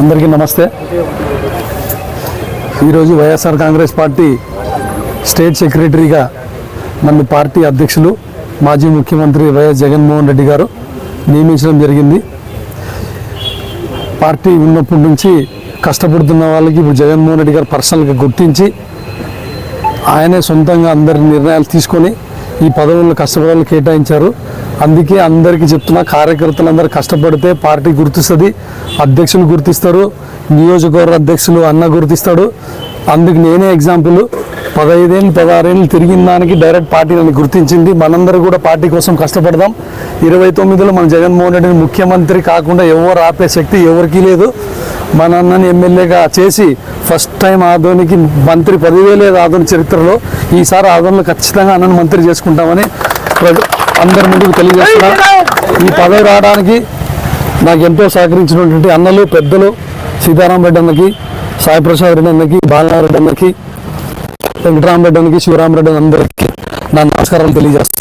అందరికీ నమస్తే. ఈరోజు వైఎస్ఆర్ కాంగ్రెస్ పార్టీ స్టేట్ సెక్రటరీగా నన్ను పార్టీ అధ్యక్షులు మాజీ ముఖ్యమంత్రి వైఎస్ జగన్మోహన్ రెడ్డి గారు నియమించడం జరిగింది. పార్టీ ఉన్నప్పటి నుంచి కష్టపడుతున్న వాళ్ళకి ఇప్పుడు జగన్మోహన్ రెడ్డి గారు పర్సనల్గా గుర్తించి ఆయనే సొంతంగా అందరి నిర్ణయాలు తీసుకొని ఈ పదవులను కష్టపడాలని కేటాయించారు. అందుకే అందరికీ చెప్తున్నా కార్యకర్తలు అందరూ కష్టపడితే పార్టీ గుర్తిస్తుంది. అధ్యక్షులు గుర్తిస్తారు నియోజకవర్గ అధ్యక్షులు అన్న గుర్తిస్తాడు. అందుకు నేనే ఎగ్జాంపుల్ పదహైదేళ్ళు పదహారేళ్ళు తిరిగిన దానికి డైరెక్ట్ పార్టీ నన్ను గుర్తించింది. మనందరూ కూడా పార్టీ కోసం కష్టపడదాం. ఇరవై తొమ్మిదిలో మన జగన్మోహన్ రెడ్డిని ముఖ్యమంత్రి కాకుండా ఎవరు ఆపే శక్తి ఎవరికీ లేదు. మన అన్నని ఎమ్మెల్యేగా చేసి ఫస్ట్ టైం ఆదోనికి మంత్రి పదవే లేదు ఆదోని చరిత్రలో. ఈసారి ఆదోనిలో ఖచ్చితంగా అన్నను మంత్రి చేసుకుంటామని అందరి ముందుకు తెలియజేస్తున్నా. ఈ పదవి రావడానికి నాకు ఎంతో సహకరించినటువంటి అన్నలు పెద్దలు సీతారాం రెడ్డి అన్నకి సాయిప్రసాద్ రెడ్డి అన్నకి బాలనారెడ్డి అన్నకి వెంకటరామరెడ్డి అన్నకి శివరామరెడ్డి అందరికీ నా నమస్కారాలు తెలియజేస్తాను